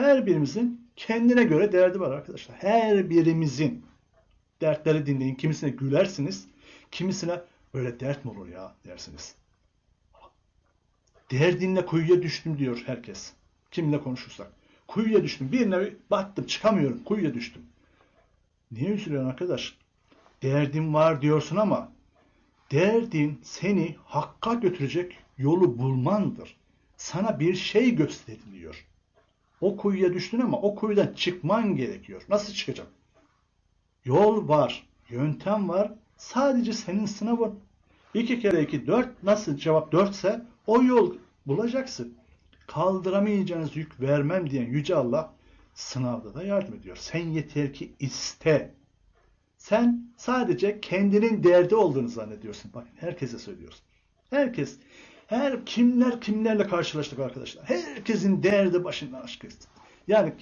Her birimizin kendine göre derdi var arkadaşlar. Her birimizin dertleri dinleyin. Kimisine gülersiniz, kimisine böyle dert mi olur ya dersiniz. Derdinle kuyuya düştüm diyor herkes. Kiminle konuşursak. Kuyuya düştüm. Birine battım çıkamıyorum. Kuyuya düştüm. Niye üzülüyorsun arkadaş? Derdin var diyorsun ama derdin seni hakka götürecek yolu bulmandır. Sana bir şey gösteriliyor. O kuyuya düştün ama o kuyudan çıkman gerekiyor. Nasıl çıkacak? Yol var, yöntem var. Sadece senin sınavın. İki kere iki dört. Nasıl cevap dörtse o yol bulacaksın. Kaldıramayacağınız yük vermem diyen Yüce Allah sınavda da yardım ediyor. Sen yeter ki iste. Sen sadece kendinin derdi olduğunu zannediyorsun. Bakın herkese söylüyoruz. Herkes, her kimler kimlerle karşılaştık arkadaşlar. Herkesin derdi başından aşkın. Yani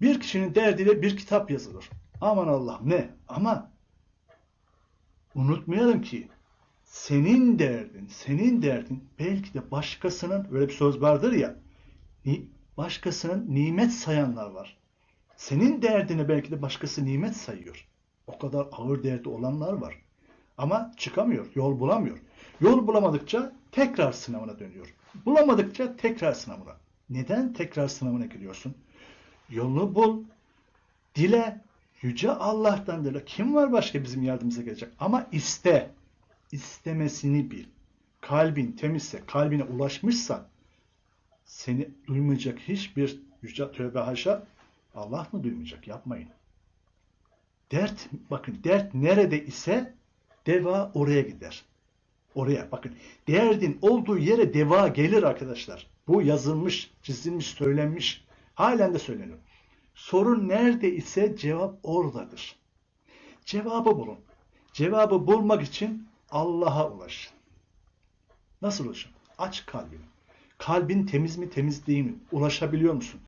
bir kişinin derdiyle bir kitap yazılır. Aman Allah ne? Ama unutmayalım ki senin derdin, senin derdin belki de başkasının böyle bir söz vardır ya başkasının nimet sayanlar var. Senin derdini belki de başkası nimet sayıyor. O kadar ağır derdi olanlar var. Ama çıkamıyor, yol bulamıyor. Yol bulamadıkça tekrar sınavına dönüyor. Bulamadıkça tekrar sınavına. Neden tekrar sınavına giriyorsun? Yolunu bul, dile, yüce Allah'tan dile. Kim var başka bizim yardımımıza gelecek? Ama iste, istemesini bil. Kalbin temizse, kalbine ulaşmışsa seni duymayacak hiçbir yüce tövbe haşa Allah mı duymayacak? Yapmayın. Dert, bakın dert nerede ise deva oraya gider. Oraya bakın. Derdin olduğu yere deva gelir arkadaşlar. Bu yazılmış, çizilmiş, söylenmiş. Halen de söyleniyor. Sorun nerede ise cevap oradadır. Cevabı bulun. Cevabı bulmak için Allah'a ulaşın. Nasıl ulaşın? Aç kalbini. Kalbin temiz mi temiz değil mi? Ulaşabiliyor musun?